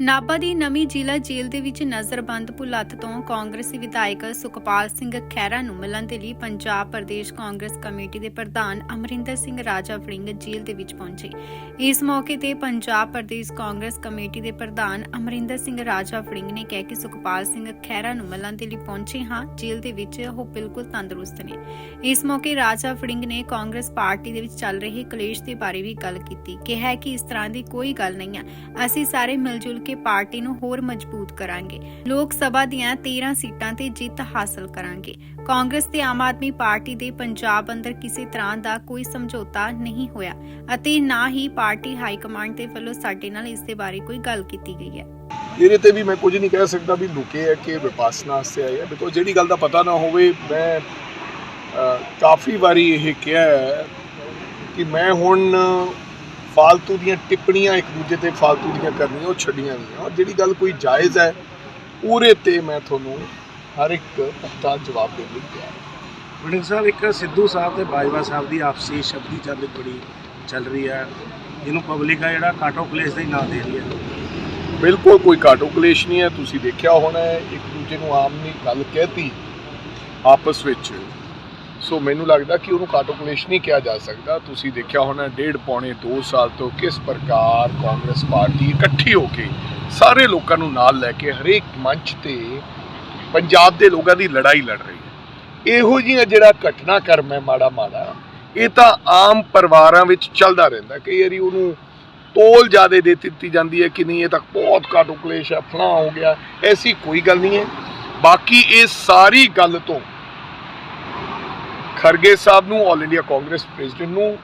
ਨਾਭਾ ਦੀ ਨਵੀਂ ਜ਼ਿਲ੍ਹਾ ਜੇਲ੍ਹ ਦੇ ਵਿੱਚ ਨਜ਼ਰਬੰਦ ਭੁਲੱਥ ਤੋਂ ਕਾਂਗਰਸੀ ਵਿਧਾਇਕ ਸੁਖਪਾਲ ਸਿੰਘ ਖਹਿਰਾ ਨੂੰ ਮਿਲਣ ਦੇ ਲਈ ਪੰਜਾਬ ਪ੍ਰਦੇਸ਼ ਕਾਂਗਰਸ ਕਮੇਟੀ ਦੇ ਪ੍ਰਧਾਨ ਅਮਰਿੰਦਰ ਸਿੰਘ ਰਾਜਾ ਵੜਿੰਗ ਜੇਲ੍ਹ ਦੇ ਵਿੱਚ ਪਹੁੰਚੇ। ਇਸ ਮੌਕੇ ਤੇ ਪੰਜਾਬ ਪ੍ਰਦੇਸ਼ ਕਾਂਗਰਸ ਕਮੇਟੀ ਦੇ ਪ੍ਰਧਾਨ ਅਮਰਿੰਦਰ ਸਿੰਘ ਰਾਜਾ ਵੜਿੰਗ ਨੇ ਕਿਹਾ ਕਿ ਸੁਖਪਾਲ ਸਿੰਘ ਖਹਿਰਾ ਨੂੰ ਮਿਲਣ ਦੇ ਲਈ ਪਹੁੰਚੇ ਹਾਂ, ਜੇਲ੍ਹ ਦੇ ਵਿੱਚ ਉਹ ਬਿਲਕੁਲ ਤੰਦਰੁਸਤ ਨੇ। ਇਸ ਮੌਕੇ ਰਾਜਾ ਵੜਿੰਗ ਨੇ ਕਾਂਗਰਸ ਪਾਰਟੀ ਦੇ ਵਿੱਚ ਚੱਲ ਰਹੇ ਕਲੇਸ਼ ਦੇ ਬਾਰੇ ਵੀ ਗੱਲ ਕੀਤੀ। ਕਿਹਾ ਕਿ ਇਸ ਤਰ੍ਹਾਂ ਦੀ ਕੋਈ ਗੱਲ ਨਹੀਂ ਹੈ। ਅਸੀਂ ਸਾਰੇ ਮਿਲ ਜੁਲ ਕੇ ਪਾਰਟੀ ਨੂੰ ਹੋਰ ਮਜ਼ਬੂਤ ਕਰਾਂਗੇ। ਲੋਕ ਸਭਾ ਦੀਆਂ 13 ਸੀਟਾਂ ਤੇ ਜਿੱਤ ਹਾਸਲ ਕਰਾਂਗੇ। ਕਾਂਗਰਸ ਤੇ ਆਮ ਆਦਮੀ ਪਾਰਟੀ ਦੇ ਪੰਜਾਬ ਅੰਦਰ ਕਿਸੇ ਤਰ੍ਹਾਂ ਦਾ ਕੋਈ ਸਮਝੌਤਾ ਨਹੀਂ ਹੋਇਆ ਅਤੇ ਨਾ ਹੀ ਪਾਰਟੀ ਹਾਈ ਕਮਾਂਡ ਦੇ ਵੱਲੋਂ ਸਾਡੇ ਨਾਲ ਇਸ ਦੇ ਬਾਰੇ ਕੋਈ ਗੱਲ ਕੀਤੀ ਗਈ ਹੈ। ਇਹਦੇ ਤੇ ਵੀ ਮੈਂ ਕੁਝ ਨਹੀਂ ਕਹਿ ਸਕਦਾ ਵੀ ਲੁਕੇ ਹੈ ਕਿ ਵਿਪਾਸਨਾ ਵਾਸਤੇ ਆਏ ਹੈ। ਬਿਕੋ ਜਿਹੜੀ ਗੱਲ ਦਾ ਪਤਾ ਨਾ ਹੋਵੇ, ਮੈਂ ਕਾਫੀ ਵਾਰੀ ਇਹ ਕਿਹਾ ਕਿ ਮੈਂ ਹੁਣ ਫਾਲਤੂ ਦੀਆਂ ਟਿੱਪਣੀਆਂ ਇੱਕ ਦੂਜੇ ਤੇ ਫਾਲਤੂ ਦੀਆਂ ਕਰਨੀਆਂ ਉਹ ਛੱਡੀਆਂ ਨਹੀਂ ਔਰ ਜਿਹੜੀ ਗੱਲ ਕੋਈ ਜਾਇਜ਼ ਹੈ ਉਹਦੇ ਤੇ ਮੈਂ ਤੁਹਾਨੂੰ ਹਰ ਇੱਕ ਪੱਤਾ ਜਵਾਬ ਦੇਣ ਲਈ ਤਿਆਰ ਵੜਿੰਗ ਸਾਹਿਬ ਇੱਕ ਸਿੱਧੂ ਸਾਹਿਬ ਤੇ ਬਾਜਵਾ ਸਾਹਿਬ ਦੀ ਆਪਸੀ ਸ਼ਬਦੀ ਚੱਲ ਬੜੀ ਚੱਲ ਰਹੀ ਹੈ। ਇਹਨੂੰ ਪਬਲਿਕ ਆ ਜਿਹੜਾ ਕਾਟੋ ਪਲੇਸ ਦਾ ਹੀ ਨਾਂ ਦੇ ਰਹੀ ਹੈ। ਬਿਲਕੁਲ ਕੋਈ ਕਾਟੋ ਕਲੇਸ਼ ਨਹੀਂ ਹੈ ਤੁਸੀਂ ਦੇਖਿਆ ਹੋਣਾ ਇੱਕ ਦੂਜੇ ਨੂੰ ਆਮ ਨਹੀਂ ਗੱਲ ਕਹਿਤੀ ਆਪਸ ਵਿੱਚ। ਸੋ ਮੈਨੂੰ ਲੱਗਦਾ ਕਿ ਉਹਨੂੰ ਕਾਟੋ ਕਲੇਸ਼ ਨਹੀਂ ਕਿਹਾ ਜਾ ਸਕਦਾ। ਤੁਸੀਂ ਦੇਖਿਆ ਹੋਣਾ, ਡੇਢ ਪੌਣੇ 2 ਸਾਲ ਤੋਂ ਕਿਸ ਪ੍ਰਕਾਰ ਕਾਂਗਰਸ ਪਾਰਟੀ ਇਕੱਠੀ ਹੋ ਕੇ ਸਾਰੇ ਲੋਕਾਂ ਨੂੰ ਨਾਲ ਲੈ ਕੇ ਹਰੇਕ ਮੰਚ ਤੇ ਪੰਜਾਬ ਦੇ ਲੋਕਾਂ ਦੀ ਲੜਾਈ ਲੜ ਰਹੀ ਹੈ। ਇਹੋ ਜਿਹੀਆਂ ਜਿਹੜਾ ਘਟਨਾਕ੍ਰਮ ਹੈ ਮਾੜਾ ਮਾੜਾ, ਇਹ ਤਾਂ ਆਮ ਪਰਿਵਾਰਾਂ ਵਿੱਚ ਚੱਲਦਾ ਰਹਿੰਦਾ ਕਈ ਵਾਰੀ ਉਹਨੂੰ ਤੋਲ ਜ਼ਿਆਦਾ ਦੇ ਦਿੱਤੀ ਜਾਂਦੀ ਹੈ ਕਿ ਨਹੀਂ, ਇਹ ਤਾਂ ਬਹੁਤ ਘੱਟ ਕਲੇਸ਼ ਹੈ ਫਲਾਂ ਹੋ ਗਿਆ, ਐਸੀ ਕੋਈ ਗੱਲ ਨਹੀਂ ਹੈ। ਬਾਕੀ ਇਹ ਸਾਰੀ ਗੱਲ ਤੋਂ ਖਰਗੇ ਸਾਹਿਬ ਨੂੰ ਆਲ ਇੰਡੀਆ ਕਾਂਗਰਸ ਪ੍ਰੈਜ਼ੀਡੈਂਟ ਨੂੰ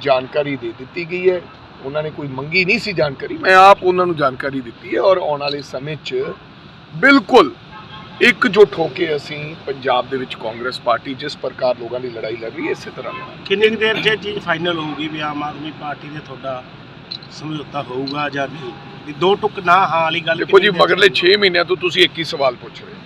ਜਾਣਕਾਰੀ ਦੇ ਦਿੱਤੀ ਗਈ ਹੈ। ਉਹਨਾਂ ਨੇ ਕੋਈ ਮੰਗੀ ਨਹੀਂ ਸੀ ਜਾਣਕਾਰੀ। ਮੈਂ ਆਪ ਉਹਨਾਂ ਨੂੰ ਜਾਣਕਾਰੀ ਦਿੱਤੀ ਹੈ ਔਰ ਆਉਣ ਵਾਲੇ ਸਮੇਂ 'ਚ ਬਿਲਕੁਲ ਇਕਜੁੱਟ ਹੋ ਕੇ ਅਸੀਂ ਪੰਜਾਬ ਦੇ ਵਿੱਚ ਕਾਂਗਰਸ ਪਾਰਟੀ ਜਿਸ ਪ੍ਰਕਾਰ ਲੋਕਾਂ ਦੀ ਲੜਾਈ ਲੜ ਰਹੀ ਹੈ ਇਸੇ ਤਰ੍ਹਾਂ ਲੜਾਂਗੇ। ਕਿੰਨੀ ਕੁ ਦੇਰ 'ਚ ਇਹ ਚੀਜ਼ ਫਾਈਨਲ ਹੋਊਗੀ ਵੀ ਆਮ ਆਦਮੀ ਪਾਰਟੀ ਦੇ ਤੁਹਾਡਾ ਸਮਝੌਤਾ ਹੋਊਗਾ ਜਾਂ ਨਹੀਂ? ਵੀ ਦੋ ਟੁਕ ਨਾ ਹਾਂ ਵਾਲੀ ਗੱਲ ਦੇਖੋ ਜੀ ਕਿੰਨੀ ਦੇਰ 'ਚ ਮਗਰਲੇ 6 ਮਹੀਨਿਆਂ ਤੋਂ ਤੁਸੀਂ ਇੱਕ ਹੀ ਸਵਾਲ ਪੁੱਛ ਰਹੇ ਹੋ।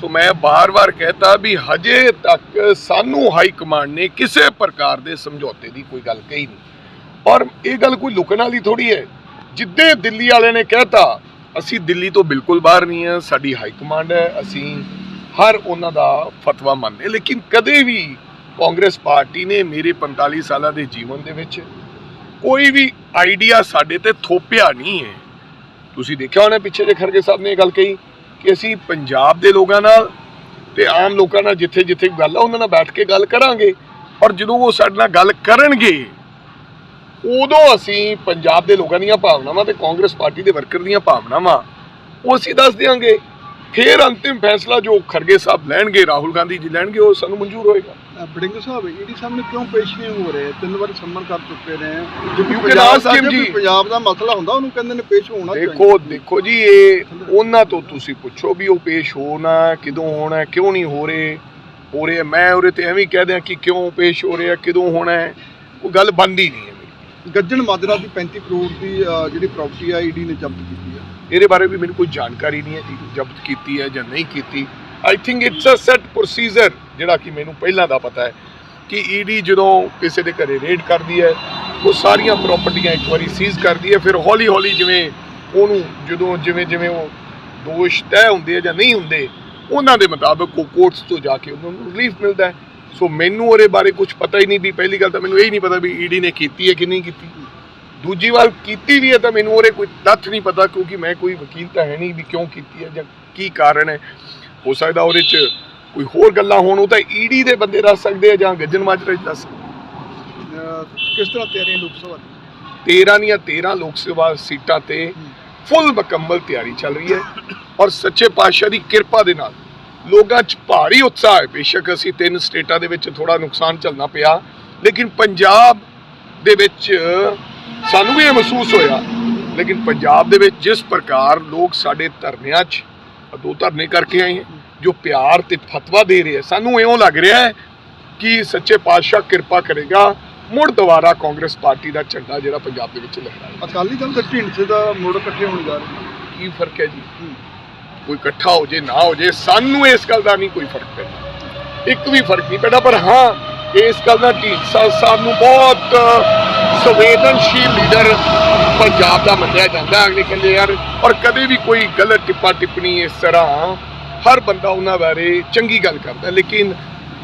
ਸੋ ਮੈਂ ਬਾਰ-ਬਾਰ ਕਹਤਾ ਵੀ ਹਜੇ ਤੱਕ ਸਾਨੂੰ ਹਾਈ ਕਮਾਂਡ ਨੇ ਕਿਸੇ ਪ੍ਰਕਾਰ ਦੇ ਸਮਝੌਤੇ ਦੀ ਕੋਈ ਗੱਲ ਕਹੀ ਨਹੀਂ। ਔਰ ਇਹ ਗੱਲ ਕੋਈ ਲੁਕਣ ਵਾਲੀ ਥੋੜੀ ਹੈ। ਜਿੱਦੇ ਦਿੱਲੀ ਵਾਲਿਆਂ ਨੇ ਕਹਿਤਾ, ਅਸੀਂ ਦਿੱਲੀ ਤੋਂ ਬਿਲਕੁਲ ਬਾਹਰ ਨਹੀਂ ਹਾਂ, ਸਾਡੀ ਹਾਈ ਕਮਾਂਡ ਹੈ, ਅਸੀਂ ਹਰ ਉਹਨਾਂ ਦਾ ਫਤਵਾ ਮੰਨਦੇ ਲੇਕਿਨ ਕਦੇ ਵੀ ਕਾਂਗਰਸ ਪਾਰਟੀ ਨੇ ਮੇਰੇ 45 ਸਾਲਾਂ ਦੇ ਜੀਵਨ ਦੇ ਵਿੱਚ ਕੋਈ ਵੀ ਆਈਡੀਆ ਸਾਡੇ ਤੇ ਥੋਪਿਆ ਨਹੀਂ ਹੈ। ਤੁਸੀਂ ਦੇਖਿਆ ਹੋਣਾ ਪਿੱਛੇ ਜੇ ਖਰਗੇ ਸਾਹਿਬ ਨੇ ਇਹ ਗੱਲ ਕਹੀ। ਕਿ ਅਸੀਂ ਪੰਜਾਬ ਦੇ ਲੋਕਾਂ ਨਾਲ ਤੇ ਆਮ ਲੋਕਾਂ ਨਾਲ ਜਿੱਥੇ ਜਿੱਥੇ ਗੱਲ ਆ, ਉਹਨਾਂ ਨਾਲ ਬੈਠ ਕੇ ਗੱਲ ਕਰਾਂਗੇ। ਔਰ ਜਦੋਂ ਉਹ ਸਾਡੇ ਨਾਲ ਗੱਲ ਕਰਨਗੇ, ਉਦੋਂ ਅਸੀਂ ਪੰਜਾਬ ਦੇ ਲੋਕਾਂ ਦੀਆਂ ਭਾਵਨਾਵਾਂ ਤੇ ਕਾਂਗਰਸ ਪਾਰਟੀ ਦੇ ਵਰਕਰ ਦੀਆਂ ਭਾਵਨਾਵਾਂ, ਉਹ ਅਸੀਂ ਦੱਸ ਦਿਆਂਗੇ। ਫਿਰ ਅੰਤਿਮ ਫੈਸਲਾ ਜੋ ਖਰਗੇ ਸਾਹਿਬ ਲੈਣਗੇ, ਰਾਹੁਲ ਗਾਂਧੀ ਜੀ ਲੈਣਗੇ, ਉਹ ਸਾਨੂੰ ਮਨਜ਼ੂਰ ਹੋਏਗਾ। ਬੜਿੰਗ ਸਾਹਿਬ ਈਡੀ ਸਾਹਮਣੇ ਕਿਉਂ ਪੇਸ਼ ਨਹੀਂ ਹੋ ਰਹੇ? ਤਿੰਨ ਵਾਰ ਸੰਮਨ ਕਰ ਚੁੱਕੇ ਨੇ। ਪੰਜਾਬ ਦਾ ਜੇ। ਪੰਜਾਬ ਦਾ ਮਸਲਾ ਹੁੰਦਾ ਉਹਨੂੰ ਕਹਿੰਦੇ ਨੇ ਪੇਸ਼ ਹੋਣਾ ਦੇਖੋ ਦੇਖੋ ਜੀ ਇਹ ਉਹਨਾਂ ਤੋਂ ਤੁਸੀਂ ਪੁੱਛੋ ਵੀ ਉਹ ਪੇਸ਼ ਹੋਣਾ ਕਿਦੋਂ ਹੋਣਾ ਕਿਉਂ ਨਹੀਂ ਹੋ ਰਹੇ? ਹੋ ਰਹੇ ਮੈਂ ਉਹਦੇ ਤੇ ਐਵੇਂ ਕਹਿ ਦਿਆਂ ਕਿ ਕਿਉਂ ਪੇਸ਼ ਹੋ ਰਿਹਾ ਕਿਦੋਂ ਹੋਣਾ ਉਹ ਗੱਲ ਬਣਦੀ ਨਹੀਂ ਹੈ। ਗੱਜਣ ਮਾਜਰਾ ਦੀ 35 ਕਰੋੜ ਦੀ ਜਿਹੜੀ ਪ੍ਰਾਪਰਟੀ ਆ ਈਡੀ ਨੇ ਜ਼ਬਤ ਕੀਤੀ ਹੈ ਇਹਦੇ ਬਾਰੇ ਵੀ ਮੈਨੂੰ ਕੋਈ ਜਾਣਕਾਰੀ ਨਹੀਂ ਹੈ ਜ਼ਬਤ ਕੀਤੀ ਹੈ ਜਾਂ ਨਹੀਂ ਕੀਤੀ। I think it's a set procedure ਜਿਹੜਾ ਕਿ ਮੈਨੂੰ ਪਹਿਲਾਂ ਦਾ ਪਤਾ ਹੈ ਕਿ ਈਡੀ ਜਦੋਂ ਕਿਸੇ ਦੇ ਘਰੇ ਰੇਡ ਕਰਦੀ ਹੈ, ਉਹ ਸਾਰੀਆਂ ਪ੍ਰਾਪਰਟੀਆਂ ਇੱਕ ਵਾਰੀ ਸੀਜ਼ ਕਰਦੀ ਹੈ, ਫਿਰ ਹੌਲੀ ਹੌਲੀ ਜਿਵੇਂ ਉਹਨੂੰ ਜਦੋਂ ਜਿਵੇਂ ਜਿਵੇਂ ਉਹ ਦੋਸ਼ ਤੈਅ ਹੁੰਦੇ ਆ ਜਾਂ ਨਹੀਂ ਹੁੰਦੇ, ਉਹਨਾਂ ਦੇ ਮੁਤਾਬਕ ਉਹ ਕੋਰਟਸ ਤੋਂ ਜਾ ਕੇ ਉਹਨਾਂ ਨੂੰ ਰਿਲੀਫ ਮਿਲਦਾ ਹੈ। ਸੋ ਮੈਨੂੰ ਉਹਦੇ ਬਾਰੇ ਕੁਝ ਪਤਾ ਹੀ ਨਹੀਂ ਵੀ ਪਹਿਲੀ ਗੱਲ ਤਾਂ ਮੈਨੂੰ ਇਹ ਹੀ ਨਹੀਂ ਪਤਾ ਵੀ ਈਡੀ ਨੇ ਕੀਤੀ ਹੈ ਕਿ ਨਹੀਂ ਕੀਤੀ। ਦੂਜੀ ਵਾਰ ਕੀਤੀ ਵੀ ਹੈ ਤਾਂ ਮੈਨੂੰ ਉਹਦੇ ਕੋਈ ਤੱਥ ਨਹੀਂ ਪਤਾ ਕਿਉਂਕਿ ਮੈਂ ਕੋਈ ਵਕੀਲ ਤਾਂ ਹੈ ਨਹੀਂ ਵੀ ਕਿਉਂ ਕੀਤੀ ਹੈ ਜਾਂ ਕੀ ਕਾਰਨ ਹੈ। ਹੋ ਸਕਦਾ ਉਹਦੇ 'ਚ ਕੋਈ ਹੋਰ ਗੱਲਾਂ ਹੋਣ ਉਹ ਤਾਂ ਈਡੀ ਦੇ ਬੰਦੇ ਦੱਸ ਸਕਦੇ ਆ ਜਾਂ ਗੱਜਨ ਮਾਜਰਾ ਦੱਸ ਕਿਸ ਤਰ੍ਹਾਂ ਤਿਆਰੀ ਲੋਕ ਸਭਾ ਦੀ? 13 ਦੀਆਂ 13 ਲੋਕ ਸਭਾ ਸੀਟਾਂ ਤੇ ਫੁੱਲ ਮੁਕੰਮਲ ਤਿਆਰੀ ਚੱਲ ਰਹੀ ਹੈ ਔਰ ਸੱਚੇ ਪਾਤਸ਼ਾਹ ਦੀ ਕਿਰਪਾ ਦੇ ਨਾਲ ਲੋਕਾਂ 'ਚ ਭਾਰੀ ਉਤਸ਼ਾਹ ਹੈ। ਬੇਸ਼ੱਕ ਅਸੀਂ ਤਿੰਨ ਸਟੇਟਾਂ ਦੇ ਵਿੱਚ ਥੋੜਾ ਨੁਕਸਾਨ ਝੱਲਣਾ ਪਿਆ ਲੇਕਿਨ ਪੰਜਾਬ ਦੇ ਵਿੱਚ ਸਾਨੂੰ ਵੀ ਇਹ ਮਹਿਸੂਸ ਹੋਇਆ ਲੇਕਿਨ ਪੰਜਾਬ ਦੇ ਵਿੱਚ ਜਿਸ ਪ੍ਰਕਾਰ ਲੋਕ ਸਾਡੇ ਧਰਨਿਆਂ 'ਚ ਦੋ ਧਰਨੇ ਕਰਕੇ ਆਏ ਹੈ ਜੋ ਪਿਆਰ ਤੇ ਫਤਵਾ ਦੇ ਰਹੇ ਸਾਨੂੰ ਇਉਂ ਲੱਗ ਰਿਹਾ ਹੈ ਕਿ ਸੱਚੇ ਪਾਤਸ਼ਾਹ ਕਿਰਪਾ ਕਰੇਗਾ ਮੁੜ ਦੁਬਾਰਾ ਕਾਂਗਰਸ ਪਾਰਟੀ ਦਾ ਝੰਡਾ ਜਿਹੜਾ ਪੰਜਾਬ ਦੇ ਵਿੱਚ ਲਹਿਰਾਏਗਾ ਅਕਾਲੀ ਦਲ ਤੇ ਢੀਂਡਸੇ ਦਾ ਮੁੜ ਇਕੱਠੇ ਹੋਣ ਜਾ ਰਹੇ ਕੀ ਫ਼ਰਕ ਹੈ ਜੀ? ਕੋਈ ਇਕੱਠਾ ਹੋ ਜੇ ਨਾ ਹੋ ਜੇ ਸਾਨੂੰ ਇਸ ਗੱਲ ਦਾ ਨਹੀਂ ਕੋਈ ਫ਼ਰਕ ਪੈਂਦਾ। ਇੱਕ ਵੀ ਫ਼ਰਕ ਨਹੀਂ ਪੈਂਦਾ ਪਰ ਹਾਂ ਇਸ ਗੱਲ ਦਾ ਢੀਂਡਸਾ ਸਾਹਿਬ ਨੂੰ ਬਹੁਤ ਸੰਵੇਦਨਸ਼ੀਲ ਲੀਡਰ ਪੰਜਾਬ ਦਾ ਮੰਨਿਆ ਜਾਂਦਾ ਅਗਲੇ ਕਹਿੰਦੇ ਯਾਰ ਔਰ ਕਦੇ ਵੀ ਕੋਈ ਗਲਤ ਟਿੱਪਾ ਟਿੱਪਣੀ ਇਸ ਤਰ੍ਹਾਂ ਹਰ ਬੰਦਾ ਉਹਨਾਂ ਬਾਰੇ ਚੰਗੀ ਗੱਲ ਕਰਦਾ, ਲੇਕਿਨ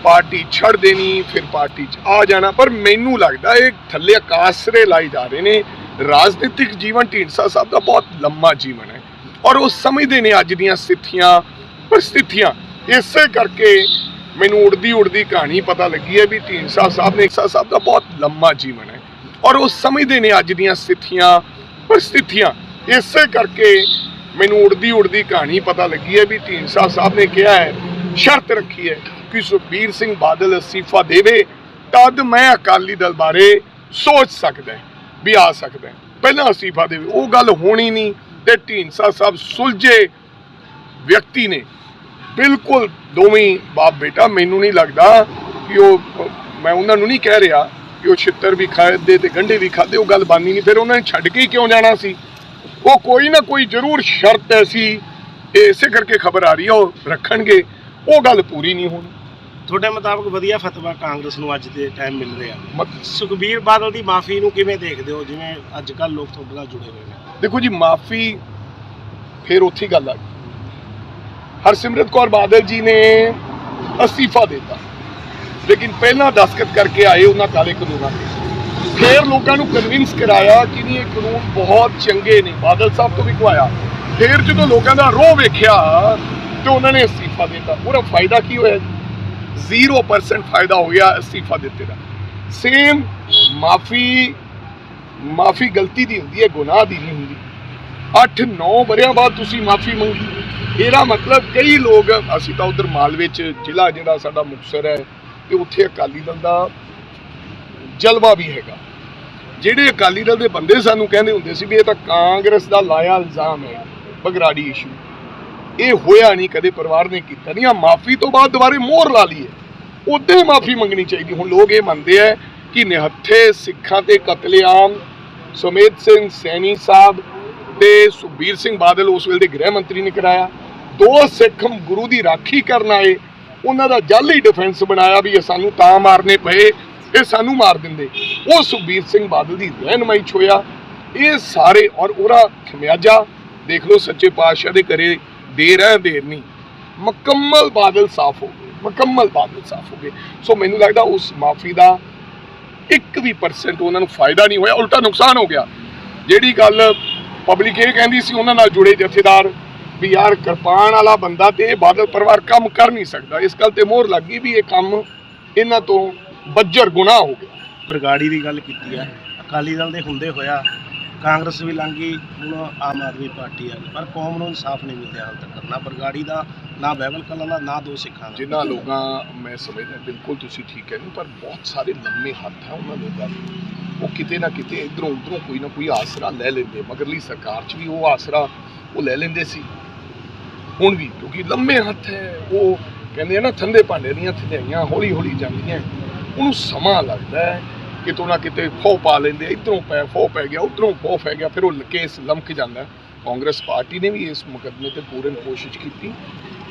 ਪਾਰਟੀ ਛੱਡ ਦੇਣੀ ਫਿਰ ਪਾਰਟੀ 'ਚ ਆ ਜਾਣਾ। ਪਰ ਮੈਨੂੰ ਲੱਗਦਾ ਇਹ ਥੱਲੇ ਆਕਾਸਰੇ ਲਾਈ ਜਾ ਰਹੇ ਨੇ। ਰਾਜਨੀਤਿਕ ਜੀਵਨ ਢੀਂਡਸਾ ਸਾਹਿਬ ਦਾ ਬਹੁਤ ਲੰਮਾ ਜੀਵਨ ਹੈ ਔਰ ਉਹ ਸਮਝਦੇ ਨੇ ਅੱਜ ਦੀਆਂ ਸਥਿਤੀਆਂ, ਪਰਿਸਥਿਤੀਆਂ। ਇਸੇ ਕਰਕੇ ਮੈਨੂੰ ਉੜਦੀ ਉੜਦੀ ਕਹਾਣੀ ਪਤਾ ਲੱਗੀ ਹੈ ਵੀ ਢੀਂਡਸਾ ਸਾਹਿਬ ਨੇ, ਢੀਂਡਸਾ ਸਾਹਿਬ ਦਾ ਬਹੁਤ ਲੰਮਾ ਜੀਵਨ ਹੈ। ਔਰ ਉਹ ਸਮਝਦੇ ਨੇ ਅੱਜ ਦੀਆਂ ਸਥਿਤੀਆਂ, ਪਰਿਸਥਿਤੀਆਂ। ਇਸੇ ਕਰਕੇ ਮੈਨੂੰ ਉੜਦੀ ਉੜਦੀ ਕਹਾਣੀ ਪਤਾ ਲੱਗੀ ਹੈ ਵੀ ਢੀਂਡਸਾ ਸਾਹਿਬ ਨੇ ਕਿਹਾ ਹੈ, ਸ਼ਰਤ ਰੱਖੀ ਹੈ ਕਿ ਸੁਖਬੀਰ ਸਿੰਘ ਬਾਦਲ ਅਸਤੀਫਾ ਦੇਵੇ, ਤਦ ਮੈਂ ਅਕਾਲੀ ਦਲ ਬਾਰੇ ਸੋਚ ਸਕਦਾ ਵੀ ਆ ਸਕਦਾ ਪਹਿਲਾਂ ਅਸਤੀਫਾ ਦੇਵੇ, ਉਹ ਗੱਲ ਹੋਣੀ ਨਹੀਂ ਤੇ ਢੀਂਡਸਾ ਸਾਹਿਬ ਸੁਲਝੇ ਵਿਅਕਤੀ ਨੇ। ਬਿਲਕੁਲ ਦੋਵੇਂ ਬਾਪ ਬੇਟਾ, ਮੈਨੂੰ ਨਹੀਂ ਲੱਗਦਾ ਕਿ ਉਹ, ਮੈਂ ਉਹਨਾਂ ਨੂੰ ਨਹੀਂ ਕਹਿ ਰਿਹਾ ਕਿ ਉਹ ਛਿੱਤਰ ਵੀ ਖਾਦੇ ਤੇ ਗੰਢੇ ਵੀ ਖਾਦੇ, ਉਹ ਗੱਲ ਬਾਨੀ ਨਹੀਂ। ਫਿਰ ਉਹਨਾਂ ਨੇ ਛੱਡ ਕੇ ਹੀ ਕਿਉਂ ਜਾਣਾ ਸੀ? ਉਹ ਕੋਈ ਨਾ ਕੋਈ ਜ਼ਰੂਰ ਸ਼ਰਤ ਐਸੀ ਇਸੇ ਕਰਕੇ ਖਬਰ ਆ ਰਹੀ ਹੈ ਉਹ ਰੱਖਣਗੇ। ਉਹ ਗੱਲ ਪੂਰੀ ਨਹੀਂ ਹੋਣੀ। ਤੁਹਾਡੇ ਮੁਤਾਬਕ ਵਧੀਆ ਫਤਵਾ ਕਾਂਗਰਸ ਨੂੰ ਅੱਜ ਦੇ ਟਾਈਮ ਮਿਲ ਰਿਹਾ। ਸੁਖਬੀਰ ਬਾਦਲ ਦੀ ਮਾਫੀ ਨੂੰ ਕਿਵੇਂ ਦੇਖਦੇ ਹੋ? ਜਿਵੇਂ ਅੱਜ ਕੱਲ ਲੋਕ ਤੁਹਾਡੇ ਨਾਲ ਜੁੜੇ ਹੋਏ ਨੇ। ਦੇਖੋ ਜੀ ਮਾਫੀ ਫਿਰ ਉੱਥੇ ਗੱਲ ਆ ਗਈ। ਹਰਸਿਮਰਤ ਕੌਰ ਬਾਦਲ ਜੀ ਨੇ ਅਸਤੀਫਾ ਦਿੱਤਾ। ਲੇਕਿਨ ਪਹਿਲਾਂ ਦਸਖਤ ਕਰਕੇ ਆਏ ਉਹਨਾਂ ਕਾਲੇ ਕਾਨੂੰਨਾਂ ਤੇ ਫਿਰ ਲੋਕਾਂ ਨੂੰ ਕਨਵਿੰਸ ਕਰਾਇਆ ਕਿ ਨਹੀਂ, ਇਹ ਕਾਨੂੰਨ ਬਹੁਤ ਚੰਗੇ ਨੇ। ਬਾਦਲ ਸਾਹਿਬ ਤੋਂ ਵੀ ਕਹਾਇਆ ਫਿਰ ਜਦੋਂ ਲੋਕਾਂ ਦਾ ਰੋਹ ਵੇਖਿਆ ਤੇ ਉਹਨਾਂ ਨੇ ਅਸਤੀਫਾ ਦਿੱਤਾ। ਉਹਦਾ ਫਾਇਦਾ ਕੀ ਹੋਇਆ ਜੀ? 0% ਫਾਇਦਾ ਹੋ ਗਿਆ ਅਸਤੀਫਾ ਦਿੱਤੇ ਦਾ। ਸੇਮ ਮਾਫੀ ਮਾਫੀ ਗਲਤੀ ਦੀ ਹੁੰਦੀ ਹੈ, ਗੁਨਾਹ ਦੀ ਨਹੀਂ ਹੁੰਦੀ। 8-9 ਵਰਿਆਂ ਬਾਅਦ ਤੁਸੀਂ ਮਾਫੀ ਮੰਗੀ। ਇਹਦਾ ਮਤਲਬ ਕਈ ਲੋਕ, ਅਸੀਂ ਤਾਂ ਉਧਰ ਮਾਲਵੇ ਚ ਜ਼ਿਲ੍ਹਾ ਜਿਹੜਾ ਸਾਡਾ ਮੁਕਤਸਰ ਹੈ, ਤੇ ਉੱਥੇ ਅਕਾਲੀ ਦਲ ਦਾ ਜਲਵਾ ਵੀ ਹੈਗਾ। ਜਿਹੜੇ ਅਕਾਲੀ ਦਲ ਦੇ ਬੰਦੇ ਸਾਨੂੰ ਕਹਿੰਦੇ ਹੁੰਦੇ ਸੀ ਵੀ ਇਹ ਤਾਂ ਕਾਂਗਰਸ ਦਾ ਲਾਇਆ ਇਲਜ਼ਾਮ ਹੈ ਬਗਰਾੜੀ ਇਸ਼ੂ ਇਹ ਹੋਇਆ ਨਹੀਂ, ਕਦੇ ਪਰਿਵਾਰ ਨੇ ਕੀਤਾ ਨਹੀਂ। ਆ ਮਾਫੀ ਤੋਂ ਬਾਅਦ ਦੁਬਾਰੇ ਮੋਹਰ ਲਾ ਲਈ ਹੈ ਉਦੋਂ ਮਾਫੀ ਮੰਗਣੀ ਚਾਹੀਦੀ। ਹੁਣ ਲੋਕ ਇਹ ਮੰਨਦੇ ਆ ਕਿ ਨਿਹੱਥੇ ਸਿੱਖਾਂ ਤੇ ਕਤਲੇਆਮ ਸੁਮੇਧ ਸਿੰਘ ਸੈਣੀ ਸਾਹਿਬ ਤੇ ਸੁਖਬੀਰ ਸਿੰਘ ਬਾਦਲ ਉਸ ਵੇਲੇ ਦੇ ਗ੍ਰਹਿ ਮੰਤਰੀ ਨੇ ਕਰਾਇਆ। ਦੋ ਸਿੱਖ ਗੁਰੂ ਦੀ ਰਾਖੀ ਕਰਨ ਆਏ। ਉਹਨਾਂ ਦਾ ਜਾਲੀ ਡਿਫੈਂਸ ਬਣਾਇਆ ਵੀ ਇਹ ਸਾਨੂੰ ਤਾਂ ਮਾਰਨੇ ਪਏ। ਇਹ ਸਾਨੂੰ ਮਾਰ ਦਿੰਦੇ। ਉਹ ਸੁਖਬੀਰ ਸਿੰਘ ਬਾਦਲ ਦੀ ਰਹਿਨਮਾਈ 'ਚ ਇਹ ਸਾਰੇ ਔਰ ਉਹਦਾ ਖਮਿਆਜਾ। ਦੇਖ ਲਓ ਸੱਚੇ ਪਾਤਸ਼ਾਹ ਦੇ ਘਰੇ ਦੇਰ ਹੈ ਦੇਰ ਨਹੀਂ। ਮੁਕੰਮਲ ਬਾਦਲ ਸਾਫ਼ ਹੋ ਗਏ। ਮੁਕੰਮਲ ਬਾਦਲ ਸਾਫ਼ ਹੋ ਗਏ। ਸੋ ਮੈਨੂੰ ਲੱਗਦਾ ਉਸ ਮਾਫੀ ਦਾ ਇੱਕ ਵੀ ਉਹਨਾਂ ਨੂੰ ਫਾਇਦਾ ਨਹੀਂ ਹੋਇਆ। ਉਲਟਾ ਨੁਕਸਾਨ ਹੋ ਗਿਆ। ਜਿਹੜੀ ਗੱਲ ਪਬਲਿਕ ਇਹ ਕਹਿੰਦੀ ਸੀ, ਉਹਨਾਂ ਨਾਲ ਜੁੜੇ ਜਥੇਦਾਰ ਵੀ ਯਾਰ ਕਿਰਪਾਨ ਵਾਲਾ ਬੰਦਾ ਤੇ ਬਾਦਲ ਪਰਿਵਾਰ ਕੰਮ ਕਰ ਨਹੀਂ ਸਕਦਾ। ਇਸ ਗੱਲ ਤੇ ਮੋਹਰ ਲੱਗ ਗਈ ਵੀ ਇਹ ਕੰਮ ਇਹਨਾਂ ਤੋਂ ਬੱਜਰ ਗੁਨਾਹ ਹੋ ਗਿਆ। ਬਰਗਾੜੀ ਦੀ ਗੱਲ ਕੀਤੀ ਹੈ ਅਕਾਲੀ ਦਲ ਦੇ ਹੁੰਦੇ ਹੋਇਆ ਕਾਂਗਰਸ ਵੀ ਲੰਗੀ ਹੁਣ ਆਮ ਆਦਮੀ ਪਾਰਟੀ ਆ ਗਈ। ਪਰ ਕੌਮ ਨੂੰ ਇਨਸਾਫ ਨਹੀਂ ਮਿਲਿਆ ਹਾਲ ਤੱਕ। ਨਾ ਬਰਗਾੜੀ ਦਾ ਨਾ ਬਹਿਬਲ ਕਲਾਂ ਦਾ ਨਾ ਦੋ ਸਿੱਖਾਂ ਦਾ। ਜਿਨ੍ਹਾਂ ਲੋਕਾਂ ਮੈਂ ਸਮਝਦਾ ਬਿਲਕੁਲ ਤੁਸੀਂ ਠੀਕ ਕਹਿੰਦੇ ਪਰ ਬਹੁਤ ਸਾਰੇ ਲੰਮੇ ਹੱਥ ਹੈ ਉਹਨਾਂ ਲੋਕਾਂ ਦੇ। ਉਹ ਕਿਤੇ ਨਾ ਕਿਤੇ ਇਧਰੋਂ ਉਧਰੋਂ ਕੋਈ ਨਾ ਕੋਈ ਆਸਰਾ ਲੈ ਲੈਂਦੇ। ਮਗਰਲੀ ਸਰਕਾਰ 'ਚ ਵੀ ਉਹ ਆਸਰਾ ਉਹ ਲੈ ਲੈਂਦੇ ਸੀ। ਹੁਣ ਵੀ ਕਿਉਂਕਿ ਲੰਮੇ ਹੱਥ ਹੈ ਉਹ ਕਹਿੰਦੇ ਆ ਨਾ ਠੰਡੇ ਭਾਂਡੇ ਦੀਆਂ ਥਿਆਈਆਂ ਹੌਲੀ ਹੌਲੀ ਜਾਂਦੀਆਂ। ਉਹਨੂੰ ਸਮਾਂ ਲੱਗਦਾ ਹੈ ਕਿਤੋਂ ਨਾ ਕਿਤੇ ਫੋ ਪਾ ਲੈਂਦੇ, ਇਧਰੋਂ ਪੈ ਫੋ ਪੈ ਗਿਆ, ਉਧਰੋਂ ਫੋ ਪੈ ਗਿਆ, ਫਿਰ ਉਹ ਕੇਸ ਲਮਕ ਜਾਂਦਾ ਕਾਂਗਰਸ ਪਾਰਟੀ ਨੇ ਵੀ ਇਸ ਮੁਕੱਦਮੇ ਤੇ ਪੂਰਨ ਕੋਸ਼ਿਸ਼ ਕੀਤੀ।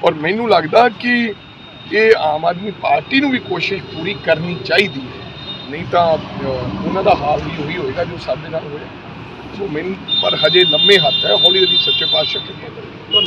ਔਰ ਮੈਨੂੰ ਲੱਗਦਾ ਕਿ ਇਹ ਆਮ ਆਦਮੀ ਪਾਰਟੀ ਨੂੰ ਵੀ ਕੋਸ਼ਿਸ਼ ਪੂਰੀ ਕਰਨੀ ਚਾਹੀਦੀ ਹੈ। ਨਹੀਂ ਤਾਂ ਉਹਨਾਂ ਦਾ ਹਾਲ ਵੀ ਉਹੀ ਹੋਏਗਾ ਜੋ ਸਾਡੇ ਨਾਲ ਹੋਇਆ। ਸੋ ਮੈਨੂੰ, ਪਰ ਹਜੇ ਲੰਮੇ ਹੱਥ ਹੈ ਹੌਲੀ ਹੌਲੀ ਸੱਚੇ ਪਾਤਸ਼ਾਹ ਕਰੀਏ